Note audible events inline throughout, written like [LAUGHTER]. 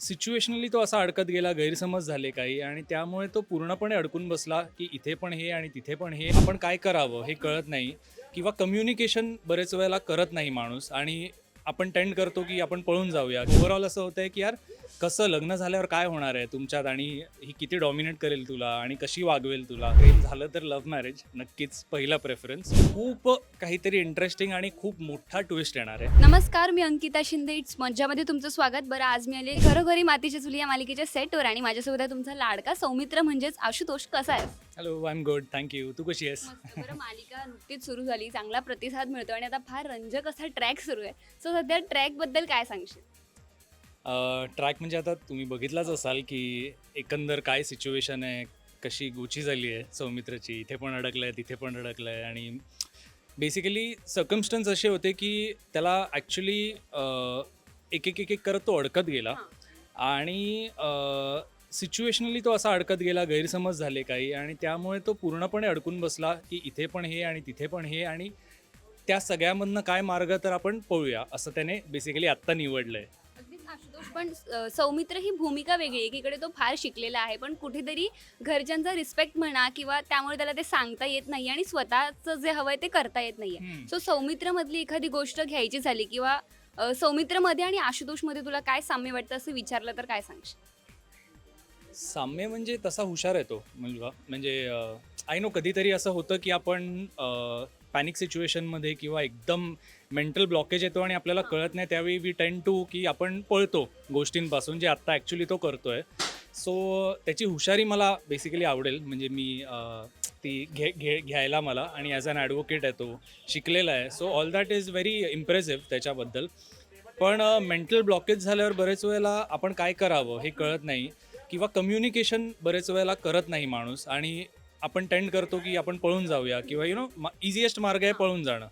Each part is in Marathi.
सिच्युएशनली तो असा अडकत गेला गैरसमज झाले काही आणि त्यामुळे तो पूर्णपणे अडकून बसला की इथे पण हे आणि तिथे पण हे. आपण काय करावं हे कळत नाही किंवा कम्युनिकेशन बरेच वेळेला करत नाही माणूस आणि आपण टेंड करतो की आपण पळून जाऊया. ओव्हरऑल असं होतंय की यार कसं लग्न झाल्यावर काय होणार आहे तुमच्यात आणि ही किती डॉमिनेट करेल तुला आणि कशी वागवेल तुला? प्रेम झालं तर लव्ह मॅरेज नक्कीच पहिला प्रेफरन्स खूप काहीतरी इंटरेस्टिंग आणि खूप मोठा ट्विस्ट येणार आहे. नमस्कार मी अंकिता शिंदे. इट्स मज्जामध्ये तुमचं स्वागत. बरं आज मी आले घरोघरी मातीच्या चुली या मालिकेच्या सेटवर आणि माझ्यासोबत आहे तुमचा लाडका सौमित्र म्हणजेच आशुतोष. कसा आहे hello I am good thank you तू कशी आहेस? मस्त. बरं मालिका नुकतीच सुरू झाली. चांगला प्रतिसाद मिळतो आणि आता फार रंजक असा ट्रॅक सुरू आहे. सो सध्या ट्रॅकबद्दल काय सांगशील? ट्रॅक म्हणजे आता तुम्ही बघितलाच असाल की एकंदर काय सिच्युएशन आहे कशी गोची झाली आहे सौमित्रची इथे पण अडकलं आहे तिथे पण अडकलं आहे आणि बेसिकली सर्कमस्टन्स असे होते की त्याला ॲक्च्युली एक एक एक एक करत तो अडकत गेला. आणि सिच्युएशनली तो असा अडकत गेला गैरसमज झाले काही आणि त्यामुळे तो पूर्णपणे अडकून बसला की इथे पण हे आणि तिथे पण हे आणि त्या सगळ्यामधनं काय मार्ग तर आपण पळूया असं त्याने बेसिकली आत्ता निवडलं आहे पण सौमित्र ही भूमिका वेगळी आहे. एकीकडे तो फार शिकलेला आहे पण कुठेतरी घरच्यांचा रिस्पेक्ट म्हणा किंवा त्यामुळे त्याला ते सांगता येत नाही आणि स्वतःचं जे हवंय ते करता येत नाहीये. सो सौमित्रमधली एखादी गोष्ट घ्यायची झाली किंवा अ, सौमित्रमध्ये आणि आशुतोषमध्ये तुला काय साम्य वाटतं असं विचारलं तर काय सांगशील? साम्य म्हणजे तसा हुशार आहे तो मुलगा. म्हणजे आय नो कधीतरी असं होतं की आपण पॅनिक सिच्युएशनमध्ये किंवा एकदम मेंटल ब्लॉकेज येतो आणि आपल्याला कळत नाही त्यावेळी वी टेन टू की आपण पळतो गोष्टींपासून जे आत्ता ॲक्च्युली तो करतो आहे सो त्याची हुशारी मला बेसिकली आवडेल. म्हणजे मी ती घे घे घ्यायला मला आणि ॲज अन ॲडव्होकेट आहे तो शिकलेला आहे. So all that is very impressive त्याच्याबद्दल. पण मेंटल ब्लॉकेज झाल्यावर बरेच वेळेला आपण काय करावं हे कळत नाही. किंवा कम्युनिकेशन बरेच वेळेला करत नाही माणूस. आणि आपण टेंड करतो की आपण पळून जाऊया किंवा यु नो इझिएस्ट मार्ग आहे पळून जाणं.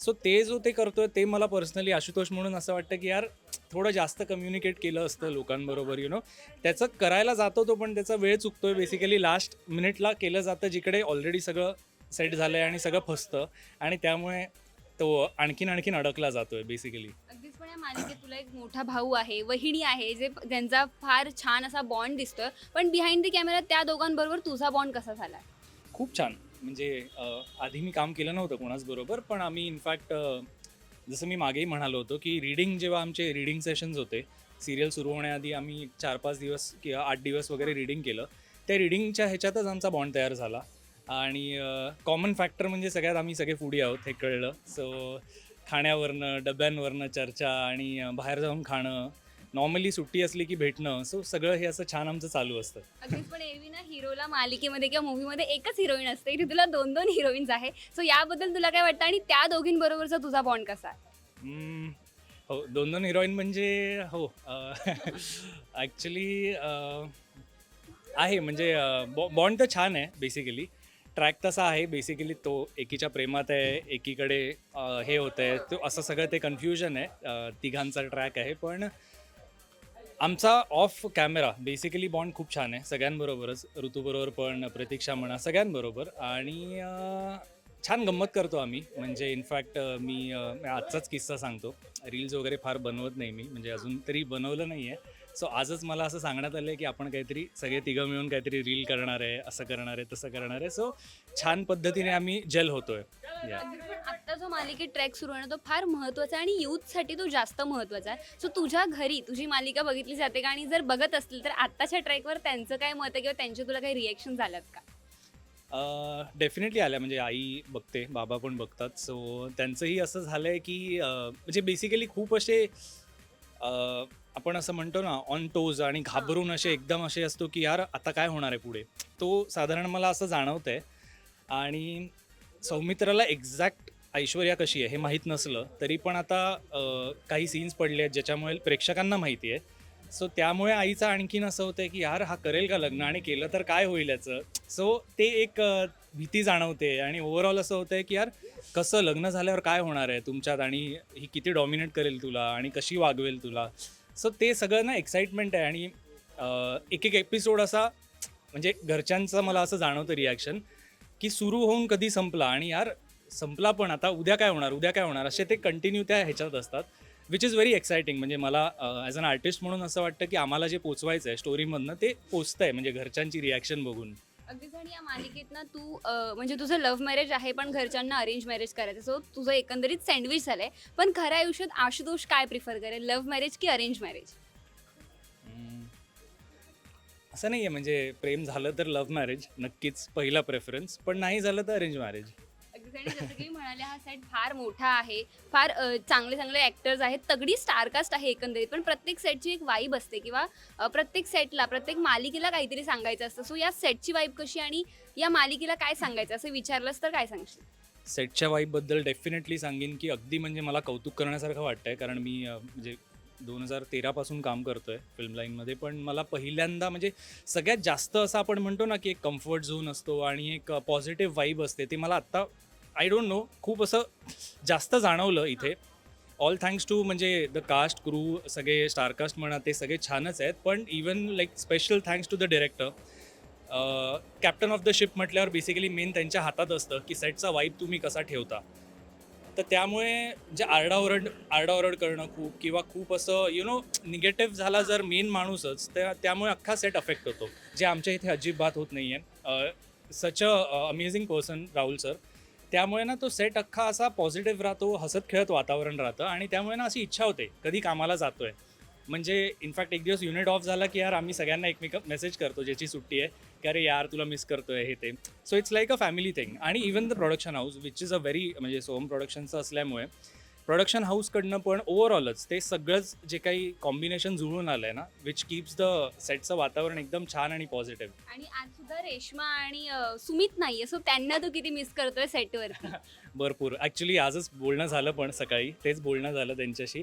सो ते जो ते करतोय ते मला पर्सनली आशुतोष म्हणून असं वाटतं की यार थोडं जास्त कम्युनिकेट केलं असतं लोकांबरोबर यु नो त्याचं करायला जातो तो पण त्याचा वेळ चुकतोय. बेसिकली लास्ट मिनिटला केलं जातं जिकडे ऑलरेडी सगळं सेट झालं आहे आणि सगळं फसतं. आणि त्यामुळे तो आणखीन आणखीन अडकला जातोय बेसिकली या मालिकेत तुला एक मोठा भाऊ आहे वहिणी आहे जे त्यांचा फार छान असा बॉन्ड दिसतोय. पण बिहाइंड द कॅमेरा त्या दोघांबरोबर तुझा बॉन्ड कसा झाला खूप छान. म्हणजे आधी मी काम केलं नव्हतं कोणाच बरोबर पण आम्ही इनफॅक्ट जसं मी मागेही म्हणालो होतो की रीडिंग जेव्हा आमचे रीडिंग सेशन्स होते सिरियल सुरू होण्याआधी आम्ही चार पाच दिवस किंवा आठ दिवस वगैरे रीडिंग केलं. त्या रीडिंगच्या ह्याच्यातच आमचा बॉन्ड तयार झाला. आणि कॉमन फॅक्टर म्हणजे सगळ्यात आम्ही सगळे फुडी आहोत हे कळलं. सो खाण्यावरनं डब्यांवरनं चर्चा आणि बाहेर जाऊन खाणं नॉर्मली सुट्टी असली की भेटणं सो सगळं हे असं छान आमचं चालू असतं. अगदीच पण एरवी ना हिरोला मालिकेमध्ये किंवा मूवीमध्ये एकच हिरोईन असते. इथे तुला दोन दोन हिरोईन्स आहे सो याबद्दल तुला काय वाटतं? आणि त्या दोघींबरोबरचा तुझा बॉन्ड कसा आहे? हम्म, हो दोन दोन हिरोईन म्हणजे हो ॲक्च्युली [LAUGHS] आहे. म्हणजे बॉन्ड तर छान आहे बेसिकली ट्रॅक तसा आहे. बेसिकली तो एकीच्या प्रेमात आहे एकीकडे हे होतं आहे तो असं सगळं ते कन्फ्युजन आहे. तिघांचा ट्रॅक आहे. पण आमचा ऑफ कॅमेरा बेसिकली बॉन्ड खूप छान आहे. सगळ्यांबरोबरच. ऋतूबरोबर पण प्रतीक्षा म्हणा सगळ्यांबरोबर. आणि अं, छान गंमत करतो आम्ही. म्हणजे इनफॅक्ट मी अं, आजचाच किस्सा सांगतो. रील्स वगैरे फार बनवत नाही मी. म्हणजे अजून तरी बनवलं नाही आहे सो आजच मला असं सांगण्यात आलं आहे की आपण काहीतरी सगळे तिघं मिळून काहीतरी रील करणार आहे असं करणार आहे तसं करणार आहे. सो छान पद्धतीने आम्ही जेल होतोय. या आत्ता जो मालिकेत ट्रॅक सुरू आहे ना तो फार महत्त्वाचा आहे आणि यूथसाठी तो जास्त महत्त्वाचा आहे. सो तुझ्या घरी तुझी मालिका बघितली जाते का? आणि जर बघत असतील तर आत्ताच्या ट्रॅकवर त्यांचं काय मत आहे किंवा त्यांचे तुला काही रिएक्शन झाल्यात का? डेफिनेटली आल्या. म्हणजे आई बघते बाबा पण बघतात. सो त्यांचंही असं झालं आहे की म्हणजे बेसिकली खूप असे अं, आपण असं म्हणतो ना ऑन टोज आणि घाबरून असे एकदम असे असतो की यार आता काय होणार आहे पुढे? तो साधारण मला असं जाणवत आहे आणि सौमित्राला एक्झॅक्ट ऐश्वर्या कशी आहे हे माहीत नसलं तरी पण आता अं, काही सीन्स पडले आहेत ज्याच्यामुळे प्रेक्षकांना माहिती आहे. सो त्यामुळे आईचं आणखीन असं होतं की यार हा करेल का लग्न? आणि केलं तर काय होईल याचं? सो ते एक अ, भीती जाणवते आणि ओव्हरऑल असं होतं की यार कसं लग्न झाल्यावर काय होणार आहे तुमच्यात? आणि ही किती डॉमिनेट करेल तुला? आणि कशी वागवेल तुला? सो ते सगळं ना एक्साइटमेंट आहे आणि एक एक एपिसोड असा म्हणजे घरच्यांचं मला असं जाणवतं रिॲक्शन की सुरू होऊन कधी संपला आणि यार संपला पण आता उद्या काय होणार उद्या काय होणार असे ते कंटिन्यू त्या ह्याच्यात असतात विच इज व्हेरी एक्सायटिंग म्हणजे मला ॲज अन आर्टिस्ट म्हणून असं वाटतं की आम्हाला जे पोचवायचं आहे स्टोरीमधनं ते पोचतं आहे म्हणजे घरच्यांची रिॲक्शन बघून. अगदीच आणि या मालिकेतनं तू अं, म्हणजे तुझं लव्ह मॅरेज आहे पण घरच्यांना अरेंज मॅरेज करायचं. सो तुझं एकंदरीत सँडविच झालंय. पण खऱ्या आयुष्यात आशुतोष काय प्रिफर करेल? लव्ह मॅरेज की अरेंज मॅरेज हम्म. असं नाही आहे म्हणजे प्रेम झालं तर लव्ह मॅरेज नक्कीच पहिला प्रेफरन्स पण नाही झालं तर अरेंज मॅरेज अगदीच आणि जसं की म्हणाले हा सेट फार मोठा आहे. फार अ, चांगले चांगले ॲक्टर्स आहेत. तगडी स्टारकास्ट आहे एकंदरीत. पण प्रत्येक सेटची एक वाईब असते किंवा अ, प्रत्येक सेटला प्रत्येक मालिकेला काहीतरी सांगायचं असतं. सो या सेटची वाईब कशी आणि या मालिकेला काय सांगायचं असं विचारलंस तर काय सांगशील? सेटच्या वाईबबद्दल डेफिनेटली सांगेन की अगदी म्हणजे मला कौतुक करण्यासारखं वाटतंय. कारण मी म्हणजे दोन हजार तेरापासून काम करतोय फिल्म लाईनमध्ये पण मला पहिल्यांदा म्हणजे सगळ्यात जास्त असं आपण म्हणतो ना की एक कम्फर्ट झोन असतो आणि एक पॉझिटिव्ह वाईब असते. ते मला आत्ता आय डोंट नो खूप असं जास्त जाणवलं इथे. ऑल थँक्स टू म्हणजे द कास्ट क्रू सगळे स्टारकास्ट म्हणा ते सगळे छानच आहेत. पण even like special thanks to the director captain of the ship म्हटल्यावर बेसिकली मेन त्यांच्या हातात असतं की सेटचा वाईब तुम्ही कसा ठेवता. तर त्यामुळे जे आरडाओरड आरडाओरड करणं खूप किंवा खूप असं यु नो निगेटिव्ह झाला जर मेन माणूसच त्या त्यामुळे अख्खा सेट अफेक्ट होतो. जे आमच्या इथे अजिबात होत नाही आहे such a amazing person Rahul sir त्यामुळे ना तो सेट अख्खा असा पॉझिटिव्ह राहतो हसत खेळत वातावरण राहतं आणि त्यामुळे ना अशी इच्छा होते कधी कामाला जातोय. म्हणजे इनफॅक्ट एक दिवस युनिट ऑफ झाला की यार आम्ही सगळ्यांना एकमेक मेसेज करतो ज्याची सुट्टी आहे की अरे यार तुला मिस करतोय हे ते. So it's like a family thing आणि even the production house which is a very म्हणजे सोम प्रोडक्शनचं असल्यामुळे प्रोडक्शन हाऊसकडनं पण ओव्हरऑलच ते सगळंच जे काही कॉम्बिनेशन जुळून आलं आहे ना विच कीप्स द सेटचं वातावरण एकदम छान आणि पॉझिटिव्ह आणि आज सुद्धा रेश्मा आणि अ, सुमित नाहीये सो त्यांना तू किती मिस करतोय सेटवरती [LAUGHS] भरपूर. ॲक्च्युली आजच बोलणं झालं पण सकाळी तेच बोलणं झालं त्यांच्याशी.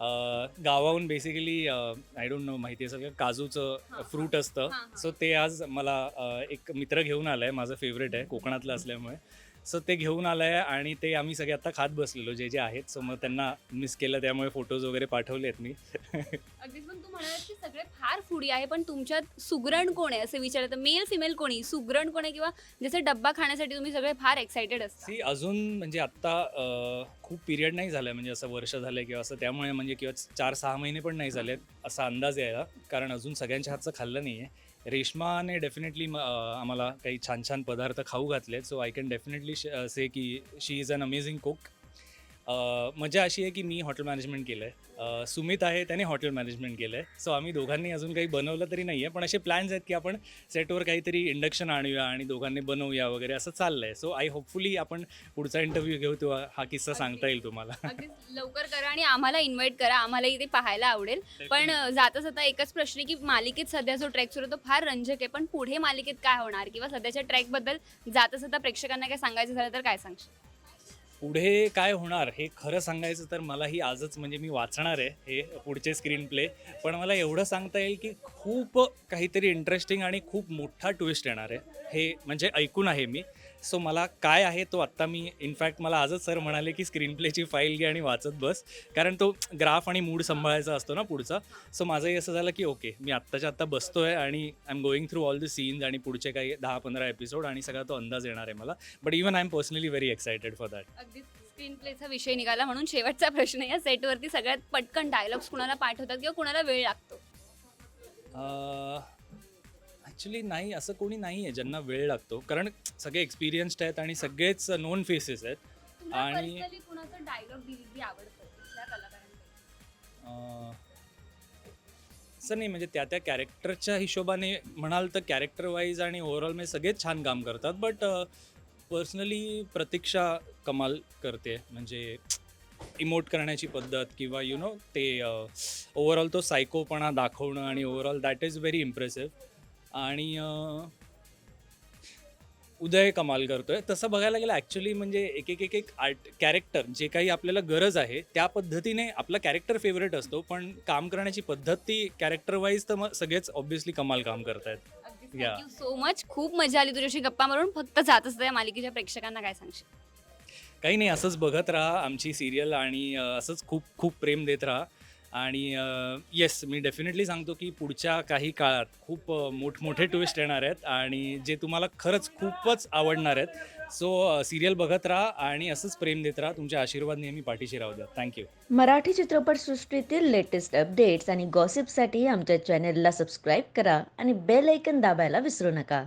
अं, गावाहून बेसिकली आय डोंट नो माहिती असेल का काजूचं हां, फ्रूट असतं. हां, हां. सो ते आज मला अं, एक मित्र घेऊन आलाय माझं फेवरेट आहे कोकणातलं असल्यामुळे. सो ते घेऊन आलाय आणि ते आम्ही सगळे आता खात बसलेलो जे जे आहेत. सो मग त्यांना मिस केलं त्यामुळे फोटोज वगैरे पाठवले आहेत मी. [LAUGHS] अगदीच पण तू म्हणालास की सगळे फार फुडी आहे पण तुमच्यात सुगरण कोण आहे? असं विचारलं मेल फिमेल कोणी? सुगरण कोण आहे? किंवा जसे डब्बा खाण्यासाठी तुम्ही सगळे फार एक्साइटेड असता. सी अजून म्हणजे आत्ता खूप पिरियड नाही झालं म्हणजे असं वर्ष झालं किंवा असं त्यामुळे म्हणजे किंवा चार सहा महिने पण नाही झालेत असा अंदाज यायला. कारण अजून सगळ्यांच्या हातचं खाल्लं नाही आहे रेश्माने डेफिनेटली आम्हाला काही छान छान पदार्थ खाऊ घातलेत. So I can definitely say की she is an amazing cook मजा अशी आहे की मी हॉटेल मॅनेजमेंट केलं आहे सुमित आहे त्याने हॉटेल मॅनेजमेंट केलं आहे सो आम्ही दोघांनी अजून काही बनवलं तरी नाही आहे पण असे प्लॅन्स आहेत की आपण सेटवर काहीतरी इंडक्शन आणूया आणि दोघांनी बनवूया वगैरे असं चाललं आहे सो आय होपफुली आपण पुढचा इंटरव्ह्यू घेऊ तेव्हा हा किस्सा सांगता येईल तुम्हाला. [LAUGHS] लवकर करा आणि आम्हाला इन्व्हाइट करा. आम्हालाही ते पाहायला आवडेल. पण जाता जाता एकच प्रश्न की मालिकेत सध्या जो ट्रॅक सुरू तो फार रंजक आहे. पण पुढे मालिकेत काय होणार? किंवा सध्याच्या ट्रॅकबद्दल जाता जाता प्रेक्षकांना काय सांगायचं झालं तर काय सांगशील? पुढे काय होणार हे खरं सांगायचं तर मलाही आजच म्हणजे मी वाचणार आहे हे पुढचे स्क्रीन प्ले पण मला एवढं सांगता येईल की खूप काहीतरी इंटरेस्टिंग आणि खूप मोठा ट्विस्ट येणार आहे. हे म्हणजे ऐकून आहे मी. सो मला काय आहे तो आत्ता मी इनफॅक्ट मला आजच सर म्हणाले की स्क्रीन प्लेची फाईल घे आणि वाचत बस. कारण तो ग्राफ आणि मूड सांभाळायचा असतो ना पुढचा. सो माझंही असं झालं की ओके मी आत्ताच्या आत्ता बसतोय आणि I am going through all the scenes आणि पुढचे काही दहा पंधरा एपिसोड आणि सगळा तो अंदाज येणार आहे मला. But even I am personally very excited for that अगदीच स्क्रीन प्लेचा विषय निघाला म्हणून शेवटचा प्रश्न या सेटवरती सगळ्यात पटकन डायलॉग्स कुणाला पाठवतात किंवा कुणाला वेळ लागतो? ॲक्च्युली नाही असं कोणी नाही आहे ज्यांना वेळ लागतो. कारण सगळे एक्सपिरियन्स्ड आहेत आणि सगळेच नोन फेसेस आहेत. आणि- पर्सनली कुणाचं डायलॉग डिलिव्हरी आवडतं? कुठल्या कलाकारांपैकी? अं, असं नाही म्हणजे त्या त्या कॅरेक्टरच्या हिशोबाने म्हणाल तर कॅरेक्टर वाईज आणि ओव्हरऑल म्हणजे सगळेच छान काम करतात. बट पर्सनली प्रतीक्षा कमाल करते. म्हणजे इमोट करण्याची पद्धत किंवा यु नो ते ओव्हरऑल तो सायकोपणा दाखवणं आणि overall that is very impressive आणि उदय कमाल करतोय. तसं बघायला गेलं ॲक्च्युली म्हणजे एक एक एक एक आर्ट कॅरेक्टर जे काही आपल्याला गरज आहे त्या पद्धतीने आपला कॅरेक्टर फेवरेट असतो. पण काम करण्याची पद्धत ती कॅरेक्टर वाईज तर मग सगळेच ऑब्व्हियसली कमाल काम करतायत. थँक्यू सो मच खूप मजा आली तुझ्याशी गप्पा मारून. फक्त जात असतं या मालिकेच्या प्रेक्षकांना काय सांगशील? काही नाही असंच बघत राहा आमची सिरियल आणि असंच खूप खूप प्रेम देत राहा. आणि येस मी डेफिनेटली सांगतो की पुढच्या काही काळात खूप मोठमोठे ट्विस्ट येणार आहेत आणि जे तुम्हाला खरंच खूपच आवडणार आहेत. सो सिरियल बघत राहा आणि असंच प्रेम देत राहा. तुमचे आशीर्वाद नेहमी पाठीशी राहू द्या. थँक्यू मराठी चित्रपटसृष्टीतील लेटेस्ट अपडेट्स आणि गॉसिपसाठी आमच्या चॅनेलला सबस्क्राईब करा आणि बेल ऐकन दाबायला विसरू नका.